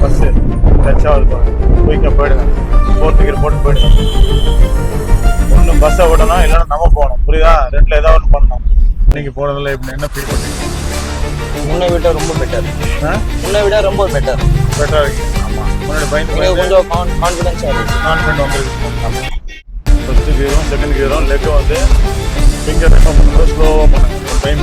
Bus touch ஆகுது பாருங்க குயிக்காக போயிடுங்க. ஃபோர்த்து கியர் போட்டு போயிடுங்க. ஒன்று பஸ்ஸை விடணும் இல்லைன்னா நம்ம போகணும். புரியுதா? ரெண்டில் ஏதாவது ஒன்று பண்ணணும். நீங்கள் போகிறதுல இப்படி என்ன ஃபீல் பண்ணுறீங்க முன்னை விட ரொம்ப பெட்டர் ஆ? முன்னை விட ரொம்ப பெட்டர் பெட்டராக இருக்கு. ஆமாம் முன்னாடி பயந்து கொஞ்சம் கான்ஃபிடன்ஸாக இருக்கு. கான்ஃபிடென்ட் வந்துருக்கு ஃபஸ்ட்டு கியரும் செகண்ட் கியரும் லெக்கு வந்து ஃபிங்கர் என்ன பண்ணும்போது ஸ்லோவாக பண்ணுங்க. Time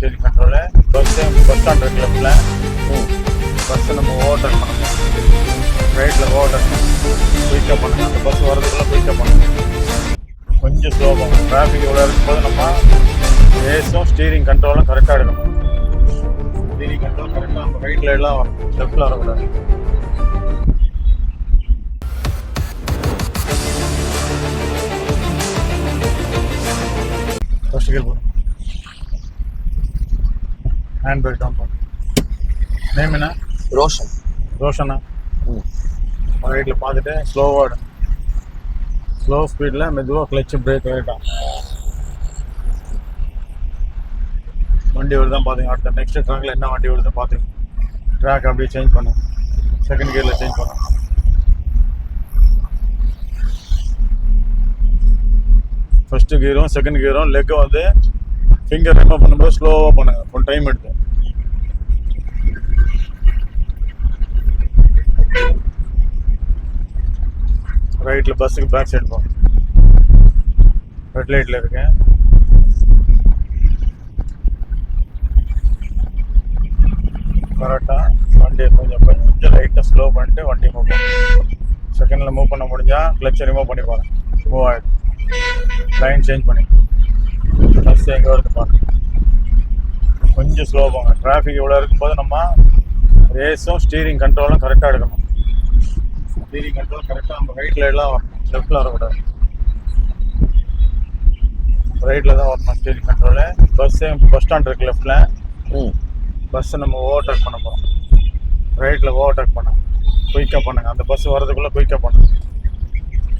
steering control bus bus stand இருக்கு லெஃப்டில் பஸ்ஸை நம்ம ஓவர்டேக் பண்ணணும். ரைட்டில் ஓவர்டேக் குயிக்காக பண்ணுங்க அந்த பஸ் வரதுக்குள்ளே குயிக்காக பண்ணுங்க கொஞ்சம் ஸ்லோ பண்ணுங்க டிராஃபிக் இவ்வளோ இருக்கும்போது நம்ம ரேஸும் ஸ்டீரிங் கண்ட்ரோலும் கரெக்டாக எடுக்கணும். ஸ்டீரிங் கண்ட்ரோல் கரெக்டாக நம்ம ரைட்டில் எல்லாம் வரணும் லெஃப்டில் வரக்கூடாது. ஃபஸ்ட்டு கேள் போடும் ஹேண்ட் பிரேக் டவுன் பண்ணு நேம் என்ன? ரோஷன். ரோஷனா? ம். ரைட்டில் பார்த்துட்டு ஸ்லோவாக ஸ்லோ ஸ்பீடில் மெதுவாக கிளச்சு பிரேக் ஆகிட்டான் வண்டி வருதான் பார்த்துங்க அடுத்த நெக்ஸ்ட் ட்ராக்ல என்ன வண்டி வருது பார்த்துங்க ட்ராக் அப்படியே சேஞ்ச் பண்ணு செகண்ட் கியரில் சேஞ்ச் பண்ணு ஃபஸ்ட்டு கியரும் செகண்ட் கியரும் லெக்கை வந்து ஃபிங்கர் ரிமூவ் பண்ணும்போது ஸ்லோவாக பண்ணுங்க. கொஞ்சம் டைம் எடுத்து ரைட்டில் பஸ்ஸுக்கு பேக் சைடு போகும் ரெட் லைட்டில் இருக்கேன் கரெக்டாக வண்டியை கொஞ்சம் கொஞ்சம் லைட்டாக ஸ்லோ பண்ணிட்டு வண்டி மூவ் பண்ணும் செகண்டில் மூவ் பண்ண முடிஞ்சால் கிளச்சை ரிமூவ் பண்ணி பாருங்க மூவ் ஆகிடும் லைன் சேஞ்ச் பண்ணி பஸ் எங்கே வருது பாருங்க. கொஞ்சம் ஸ்லோ போங்க. டிராஃபிக் இவ்வளோ இருக்கும்போது நம்ம ரேஸும் ஸ்டீரிங் கண்ட்ரோலும் கரெக்டாக எடுக்கணும். ஸ்டீரிங் கண்ட்ரோல் கரெக்டாக நம்ம ரைட்டில் எல்லாம் வரணும் லெஃப்டில் வரக்கூடாது. ரைட்டில் தான் வரணும் steering control bus bus stand இருக்கு லெஃப்டில் ம். பஸ்ஸை நம்ம ஓவர்டேக் பண்ண போகிறோம் ரைட்டில் ஓவர்டேக் பண்ண. குயிக்காக பண்ணுங்க. அந்த பஸ் வரதுக்குள்ளே குயிக்காக பண்ணுங்க.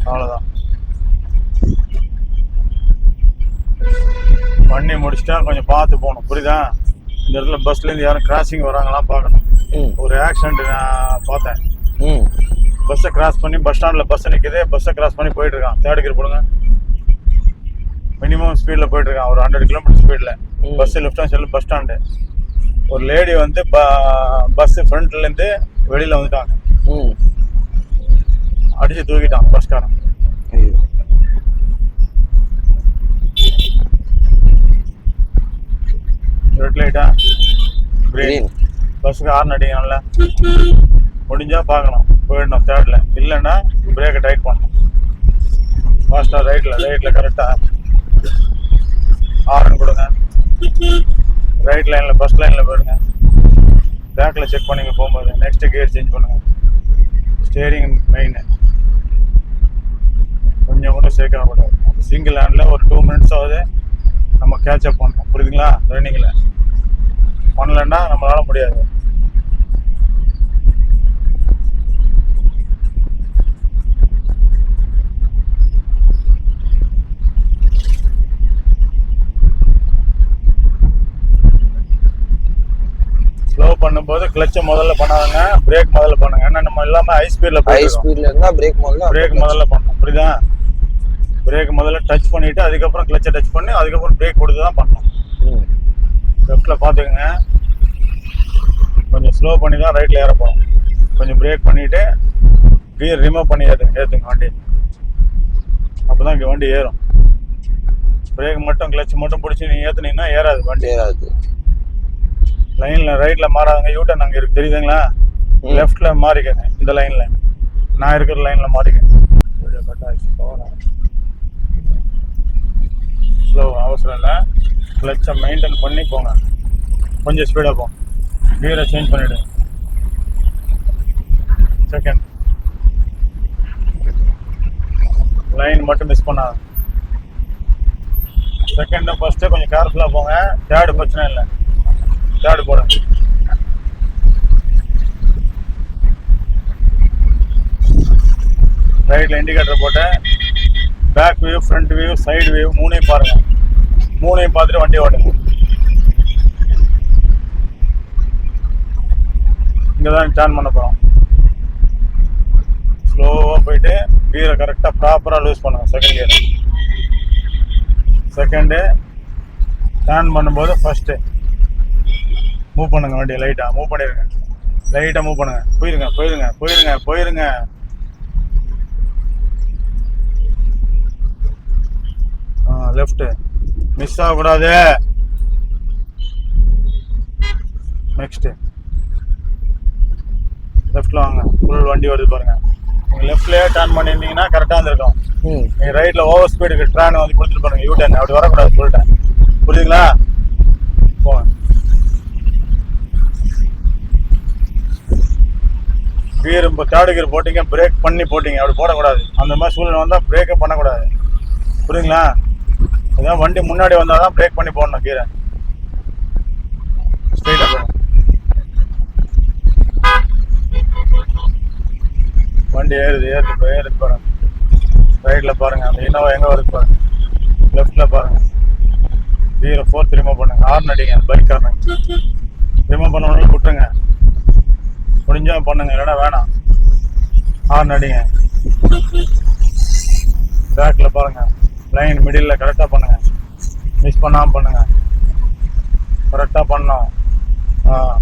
அவ்வளோதான் பண்ணி முடிச்சிட்டா கொஞ்சம் பார்த்து போகணும். புரியுதா? இந்த இடத்துல பஸ்லேருந்து யாரும் கிராசிங் வராங்களா பார்க்கணும். ஒரு ஆக்சிடென்ட் நான் பார்த்தேன். பஸ்ஸை கிராஸ் பண்ணி பஸ் ஸ்டாண்டில் பஸ் நிற்குது பஸ்ஸை கிராஸ் பண்ணி போயிட்டு இருக்கான். தேர்ட் கியர் போடுங்க. மினிமம் ஸ்பீடில் போயிட்டு இருக்கான். ஒரு ஹண்ட்ரட் கிலோமீட்டர் ஸ்பீடில் ம். பஸ் லெஃப்ட் ஹேண்ட் சைடில் பஸ் ஸ்டாண்டு ஒரு லேடி வந்து பஸ் ஃப்ரண்ட்லேருந்து வெளியில் வந்துட்டாங்க. ம். அடிச்சு தூக்கிட்டான் பஸ்காரன் ஐயோ ரெட் லைட்டா. பஸ்ஸுக்கு ஹார்ன் அடிக்கணும்ல? முடிஞ்சா பார்க்கணும் போயிடணும் தேர்டில் இல்லைன்னா பிரேக்கை டைட் பண்ணணும். ஃபாஸ்ட்டாக ரைட்டில் ரைட்டில் கரெக்டாக ஹார்ன் கொடுங்க. ரைட் லைனில் பஸ் லைனில் போயிடுங்க. பேக்கில் செக் பண்ணிங்க போகும்போது நெக்ஸ்ட் கியர் சேஞ்ச் பண்ணுங்க. ஸ்டேரிங் மெயின் கொஞ்சம் கூட சேர்க்க கூடாது சிங்கிள் ஹேண்டில் ஒரு டூ மினிட்ஸ் ஆகுது. நம்ம கேட்சப் பண்ணணும். புரியுதுங்களா? ரன்னிங்கில் பண்ணலன்னா நம்மளால முடியாது. ஸ்லோ பண்ணும்போது கிளச்சை முதல்ல பண்ணாதுங்க பிரேக் முதல்ல பண்ணுங்க. ஏன்னா நம்ம எல்லாமே ஹை ஸ்பீடில் ஹை ஸ்பீட்ல இருந்தா பிரேக் முதல்ல பிரேக் முதல்ல பண்ணணும். புரியுதா? பிரேக் முதல்ல டச் பண்ணிட்டு அதுக்கப்புறம் கிளச்சை டச் பண்ணி அதுக்கப்புறம் பிரேக் கொடுத்து தான் பண்ணணும். லெஃப்டில் பார்த்துக்கங்க. கொஞ்சம் ஸ்லோ பண்ணி தான் ரைட்டில் ஏற போகணும் கொஞ்சம் பிரேக் பண்ணிவிட்டு கியர் ரிமூவ் பண்ணி ஏற்றுங்க ஏற்றுங்க வண்டி. அப்போ தான் இங்கே வண்டி ஏறும். பிரேக் மட்டும் கிளச் மட்டும் பிடிச்சி நீங்கள் ஏற்றுனீங்கன்னா ஏறாது வண்டி. ஏறாது. லைனில் ரைட்டில் மாறாதுங்க யூட்டன் அங்கே இருக்கு. தெரியுதுங்களா? ம். லெஃப்டில் மாறிக்கங்க இந்த லைனில் நான் இருக்கிற லைனில் மாறிக்கங்க. வீடியோ கட் ஆகிடுச்சு போகிறேன் ஸ்லோ அவசரம் இல்லை. கிளச்சை மெயின்டைன் பண்ணி போங்க. கொஞ்சம் ஸ்பீடாக போங்க. வீரை சேஞ்ச் பண்ணிவிடு செகண்ட் லைன் மட்டும் மிஸ் பண்ணாது. செகண்ட் ஃபஸ்ட்டு கொஞ்சம் கேர்ஃபுல்லாக போங்க. தேர்டு பிரச்சனை இல்லை. தேர்டு போடுங்க ரைட்டில் இண்டிகேட்டர் போட்டேன் back view front view side view மூணையும் பாருங்கள் மூணையும் பார்த்துட்டு வண்டி ஓட்டுங்க இங்கே தான் டர்ன் பண்ண போகிறோம் ஸ்லோவாக போயிட்டு கீரை கரெக்டாக ப்ராப்பராக லூஸ் பண்ணுங்க செகண்ட் கியர் செகண்டு டர்ன் பண்ணும்போது ஃபஸ்ட்டு மூவ் பண்ணுங்க வண்டி லைட்டாக மூவ் பண்ணிடுங்க லைட்டாக மூவ் பண்ணுங்க. போயிருங்க போயிருங்க போயிருங்க போயிருங்க. ஆ லெஃப்ட்டு மிஸ் ஆகக்கூடாது. நெக்ஸ்ட்டு லெஃப்ட்டில் வாங்க. ஃபுல் வண்டி வருது பாருங்க. நீங்கள் லெஃப்ட்லேயே டர்ன் பண்ணியிருந்தீங்கன்னா கரெக்டாக இருந்திருக்கும் நீங்கள் ரைட்டில் ஓவர் ஸ்பீடுக்கு ட்ரான் வந்து கொடுத்துட்டு பாருங்க. யூ டர்ன் அப்படி வரக்கூடாது சொல்லிட்டேன் புரியுதுங்களா? போங்க. கியர் இப்போ தேர்டு கியர் போட்டீங்க பிரேக் பண்ணி போட்டீங்க. அப்படி போடக்கூடாது. அந்த மாதிரி சூழ்நிலை வந்தால் பிரேக்கே பண்ணக்கூடாது. புரியுதுங்களா? இதான் வண்டி முன்னாடி வந்தால் தான் பிரேக் பண்ணி போடணும் கீரை ஸ்ட்ரைட்டாக போகணும் வண்டி ஏறுது ஏறுது போய் ஏறி பாருங்க. ரைட்டில் பாருங்க அந்த இனோவா எங்கே வருது பாருங்க. லெஃப்டில் பாருங்க. கீரை ஃபோர்த் ரிமூவ் பண்ணுங்க. ஹார்ன் அடிங்க பைக் காரணம் ரிமூவ் பண்ணணும் விட்டுருங்க. முடிஞ்சா பண்ணுங்க இல்லைன்னா வேணாம். ஹார்ன் அடிங்க. பேக்கில் பாருங்க. லைன் மிடில் கரெக்டாக பண்ணுங்க. மிஸ் பண்ணாமல் பண்ணுங்க. கரெக்டாக பண்ணோம். ஆ.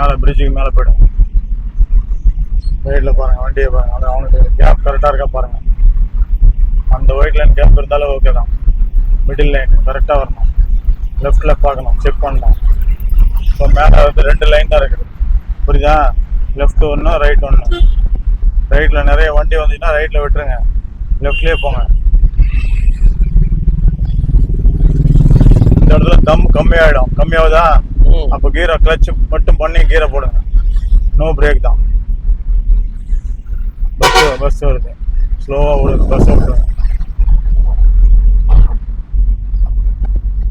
மேலே பிரிட்ஜுக்கு மேலே போய்டும். சைடில் பாருங்க வண்டியை பாருங்க. அது அவனுக்கு கேப் கரெக்டாக இருக்கா பாருங்க. அந்த ஒயிட் லைன் கேப் இருந்தாலும் ஓகே தான். மிடில் லைன் கரெக்டாக வரணும். லெஃப்டில் பார்க்கணும் செக் பண்ணணும். இப்போ மேலே வந்து ரெண்டு லைன் தான் இருக்குது. புரியுதா? லெஃப்ட் ஒன்று ரைட் ஒன்று ரைட்டில் நிறைய வண்டி வந்துச்சுன்னா ரைட்டில் விட்டுருங்க. லெஃப்ட்லேயே போங்க. இந்த இடத்துல தம் கம்மியாயிடும். கம்மியாகுதா? அப்போ கீரை கிளச் மட்டும் பண்ணி கீரை போடுங்க. நோ பிரேக் தான். பஸ் பஸ் வருது ஸ்லோவாக விடுங்க பஸ் விடுங்க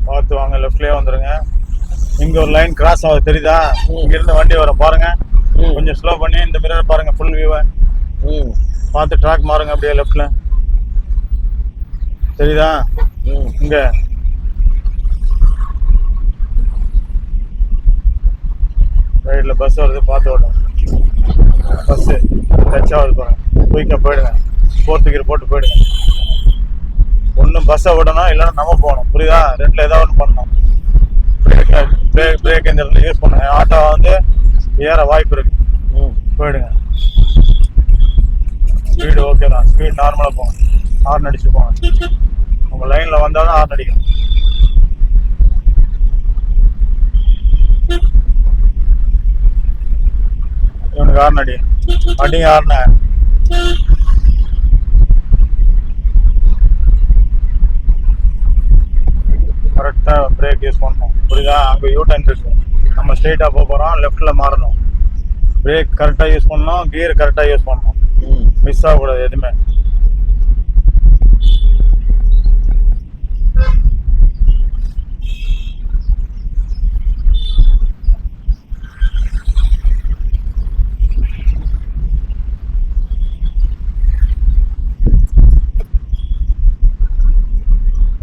பார்த்து வாங்க லெஃப்ட்லேயே வந்துடுங்க இங்கே ஒரு லைன் கிராஸ் ஆகுது தெரியுதா? இங்கேருந்து வண்டி வரும் பாருங்க. கொஞ்சம் ஸ்லோ பண்ணி இந்த மிரர் பாருங்க ஃபுல் வியூவை பார்த்து ட்ராக் மாறுங்க அப்படியே லெஃப்டில் தெரியுதா? இங்கே. ரைட்டில் பஸ் வருது பார்த்து ஓடும் பஸ்ஸு டச் ஆகுது பாருங்க குயிக்காக போயிடுங்க ஃபோர்த்து கீர் போட்டு போயிடுங்க ஒன்றும் பஸ்ஸை விடணும் இல்லைன்னா நம்ம போகணும். புரியுதா? ரெண்டில் ஏதாவது ஒன்று பண்ணணும். பிரேக் பிரேக் பிரேக் இந்த இடத்துல யூஸ் பண்ணுங்க ஆட்டோ வந்து ஏற வாய்ப்பு இருக்கு. ம். போயிடுங்க. ஸ்பீடு ஓகே தான். ஸ்பீடு நார்மலாக போங்க ஹார்ன் அடிச்சு போங்க உங்கள் லைனில் வந்தால் தான் ஹார்ன் அடிக்கணும் இவனுக்கு ஹார்ன் அடி ஹார்ன கரெக்டாக பிரேக் யூஸ் பண்ணணும். புரியுதா? அங்கே யூ டர்ன் இருக்கு. நம்ம ஸ்ட்ரெயிட்டாக போக போகிறோம் லெஃப்ட்டில் மாறணும். பிரேக் கரெக்டாக யூஸ் பண்ணணும் கியர் கரெக்டாக யூஸ் பண்ணணும். மிஸ் ஆகக்கூடாது எதுவுமே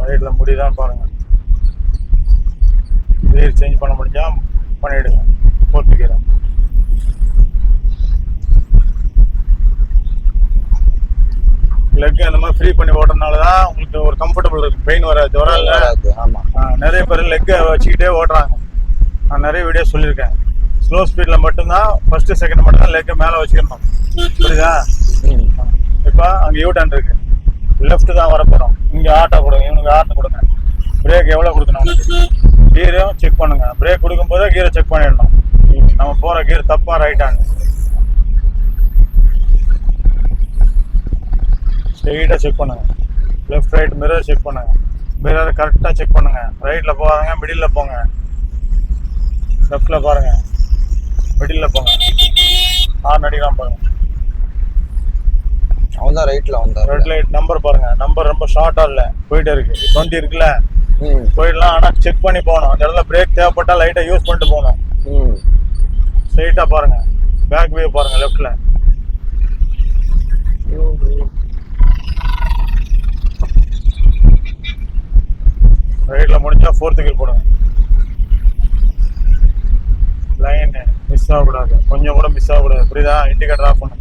ரைட்டில் முடியுதான்னு பாருங்க. கியர் சேஞ்ச் பண்ண முடிஞ்சா பண்ணிவிடுங்க ஃபோர்த்து கீரை லெக் அந்த மாதிரி ஃப்ரீ பண்ணி ஓட்டுறதுனால தான் உங்களுக்கு ஒரு கம்ஃபர்டபுள் இருக்கு. பெயின் வராது வர இல்லை. வராது ஆமா. நிறைய பேர் லெக்கை வச்சுக்கிட்டே ஓட்டுறாங்க. நான் நிறைய வீடியோ சொல்லியிருக்கேன். ஸ்லோ ஸ்பீடில் மட்டும்தான் ஃபர்ஸ்ட் செகண்ட் மட்டும் தான் லெக்கை மேலே வச்சுக்கணும். புரியுதா? இப்போ அங்கே யூ டர்ன் இருக்கு. லெஃப்ட் தான் வரப்போகிறோம் இங்கே ஆட்டோ கொடுங்க இவனுக்கு ஆட்டோ கொடுங்க. பிரேக் எவ்வளோ கொடுக்கணும் கீரையும் செக் பண்ணுங்க. பிரேக் கொடுக்கும்போதே கீரை செக் பண்ணிடணும். நம்ம போகிற கீர் தப்பாக ரைட்டாங்க ஸ்ட்ரெயிட்டாக செக் பண்ணுங்க. லெஃப்ட் ரைட் மிரர் செக் பண்ணுங்க. மிரர் கரெக்டாக செக் பண்ணுங்க. ரைட்டில் போகாதங்க மிடில் போங்க. லெஃப்டில் பாருங்கள் மிடில் போங்க. ஆறு அடிக்கலாம் பாருங்கள் அவன் தான் ரைட்ல வந்தான் ரெட் லைட் நம்பர் பாருங்க. நம்பர் ரொம்ப ஷார்ட்டா இல்ல. போயிட்டே இருக்கு. டுவெண்ட்டி இருக்குல்ல? போயிடலாம். ஆனா செக் பண்ணி போகணும். அந்த இடத்துல பிரேக் தேவைப்பட்டா லைட்டா யூஸ் பண்ணிட்டு போகணும். ம். ஸ்ட்ரைட்டா பாருங்க. பேக் வியூ பாருங்க லெஃப்ட்ல ரைட்டில் முடிஞ்சா ஃபோர்த்து கீர் போடுங்க. லைன் மிஸ் ஆகக்கூடாது. கொஞ்சம் கூட மிஸ் ஆகக்கூடாது. புரியுதா? இண்டிகேட்டர் ஆஃப் பண்ணு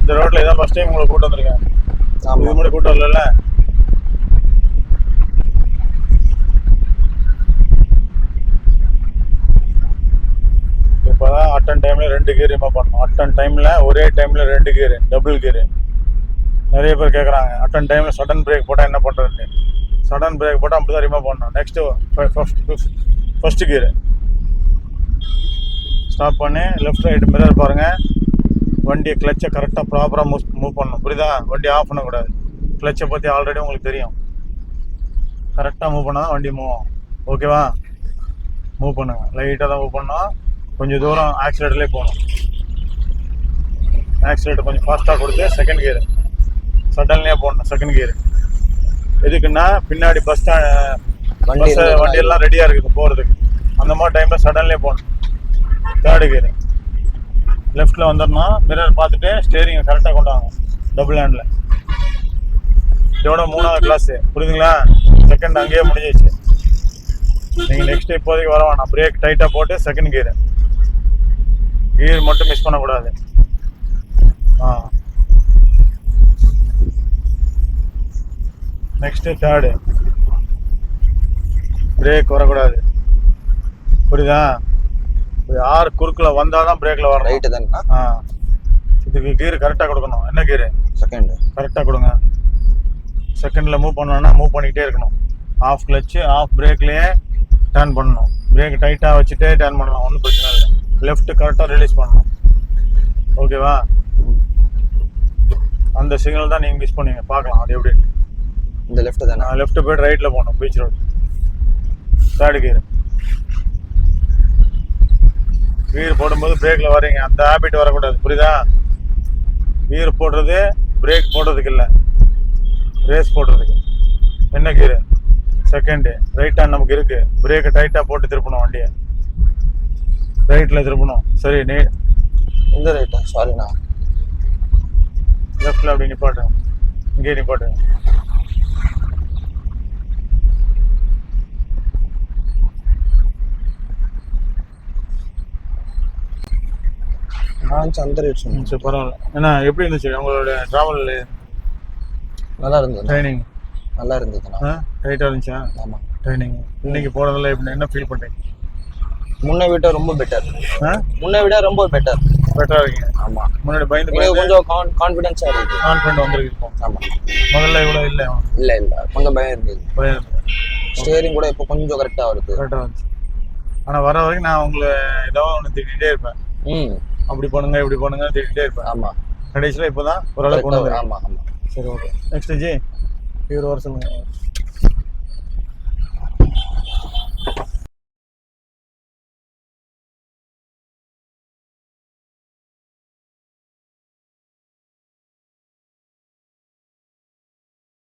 இந்த ரோட்ல இதான் ஃபர்ஸ்ட் டைம் உங்களை கூட்டு வந்திருக்கேன். இது முன்னாடி கூட்டம் வரல இப்போதான் அட்டன் டைம்ல ரெண்டு கீர் ரிமூவ் பண்ணணும் அட்டன் டைம்ல ஒரே டைம்ல ரெண்டு கீர் டபுள் கீர் நிறைய பேர் கேட்குறாங்க அட்டன் டைம்ல சடன் பிரேக் போட்டால் என்ன பண்ணுறது சடன் பிரேக் போட்டால் அப்படி தான் ரிமூவ் பண்ணணும் நெக்ஸ்ட்டு ஃபர்ஸ்ட் கீர் ஸ்டாப் பண்ணி லெஃப்ட் ரைட் மிரர் பாருங்க. வண்டியை கிளச்சை கரெக்டாக ப்ராப்பராக மூவ் மூவ் பண்ணணும். புரியுதா? வண்டி ஆஃப் பண்ணக்கூடாது. கிளச்சை பற்றி ஆல்ரெடி உங்களுக்கு தெரியும். கரெக்டாக மூவ் பண்ணால் தான் வண்டி மூவ் ஆகும். ஓகேவா மூவ் பண்ணுங்க. லைட்டாக தான் மூவ் பண்ணோம் கொஞ்சம் தூரம் ஆக்சிலேட்டர்லேயே போகணும். ஆக்சிலேட்டர் கொஞ்சம் ஃபாஸ்ட்டாக கொடுத்து செகண்ட் கியர் சடன்லேயே போடணும் செகண்ட் கியர் எதுக்குன்னா பின்னாடி பஸ் ஸ்டாண்ட் வண்டி பஸ் இருந்தா வண்டி எல்லாம் ரெடியாக இருக்குது போகிறதுக்கு அந்த மாதிரி டைமில் சடன்லேயே போகணும். தேர்டு கியர் லெஃப்ட்டில் வந்துடணும். மிரர் பார்த்துட்டு ஸ்டேரிங்கை கரெக்டாக கொண்டு வாங்க. டபுள் ஹேண்டில் இதோட மூணாவது கிளாஸு புரியுதுங்களா? செகண்ட் அங்கேயே முடிஞ்சிச்சு நீங்கள் நெக்ஸ்ட் இப்போதைக்கு வர வேணாம். பிரேக் டைட்டாக போட்டு செகண்ட் கீரு கீர் மட்டும் மிஸ் பண்ணக்கூடாது. ஆ. நெக்ஸ்ட்டு தேர்டு பிரேக் வரக்கூடாது. புரியுதா? யார் குறுக்கில் வந்தால் தான் பிரேக்கில் வரணும். ரைட்டு தானே ஆ. இதுக்கு கீர் கரெக்டாக கொடுக்கணும். என்ன கீரு செகண்ட் கரெக்டாக கொடுங்க. செகண்டில் மூவ் பண்ணோன்னா மூவ் பண்ணிக்கிட்டே இருக்கணும். ஆஃப் கிளச்சு ஆஃப் பிரேக்லேயே டர்ன் பண்ணணும். பிரேக் டைட்டாக வச்சுட்டே டர்ன் பண்ணலாம். ஒன்றும் பிரச்சனை இல்லை. லெஃப்ட் கரெக்டாக ரிலீஸ் பண்ணணும். ஓகேவா அந்த சிக்னல் தான் நீங்கள் மிஸ் பண்ணுவீங்க. பார்க்கலாம். அது எப்படி? இந்த லெஃப்ட் தானே? லெஃப்ட் போய்ட்டு ரைட்டில் போகணும். Beach road third gear gear போடும்போது பிரேக்கில் வரீங்க. அந்த ஹேபிட் வரக்கூடாது. புரியுதா? கீர் போடுறது பிரேக் போடுறதுக்கு இல்லை. ரேஸ் போடுறதுக்கு. என்ன கீரு செகண்டு ரைட் ஹேண்ட் நமக்கு இருக்கு. பிரேக்கை டைட்டாக போட்டு திருப்பணும் வண்டியை. ரைட்டில் திருப்பணும். சரி நீ இந்த ரைட்டா சாரிண்ணா லெஃப்டில் அப்படி நிப்பாட்டு இங்கே நிப்பாட்டு நான் அந்த ரைட் சொன்னேன் சரி பரவாயில்ல. ஏன்னா எப்படி இருந்துச்சு உங்களோட ட்ராவல் நல்லா இருந்தது. ட்ரைனிங் நல்லா இருந்ததுண்ணா டைட்டாக இருந்துச்சா? ஆமா. ட்ரைனிங் இன்னைக்கு போகிறதுல எப்படி என்ன ஃபீல் பண்ணுறீங்க முன்னை விட ரொம்ப பெட்டர் முன்னை விட ரொம்ப பெட்டர் பெட்டராக இருக்கீங்க. ஆமா. முன்னாடி பயந்து கொஞ்சம் கான்ஃபிடென்ஸா இருக்கு. கான்ஃபிடென்ட் வந்திருக்கு இப்போ. ஆமா. முதல்ல இவ்வளோ இல்லை. இல்ல இல்ல. கொஞ்சம் பயம் இருந்தது. பயம் ஸ்டேரிங் கூட இப்போ கொஞ்சம் கரெக்டா வருது கரெக்டாக வந்துச்சு ஆனால் வர வரைக்கும் நான் உங்களை ஏதோ ஒன்று திட்டிகிட்டே இருப்பேன். ம். அப்படி பண்ணுங்க இப்படி பண்ணுங்க திட்டிகிட்டே இருப்பேன். ஆமா. கடைசியில் இப்போ தான் ஓரளவுக்கு கொண்டு ஆமா ஆமா. சரி ஓகே. Next G. இவர் வர சொல்லுங்க.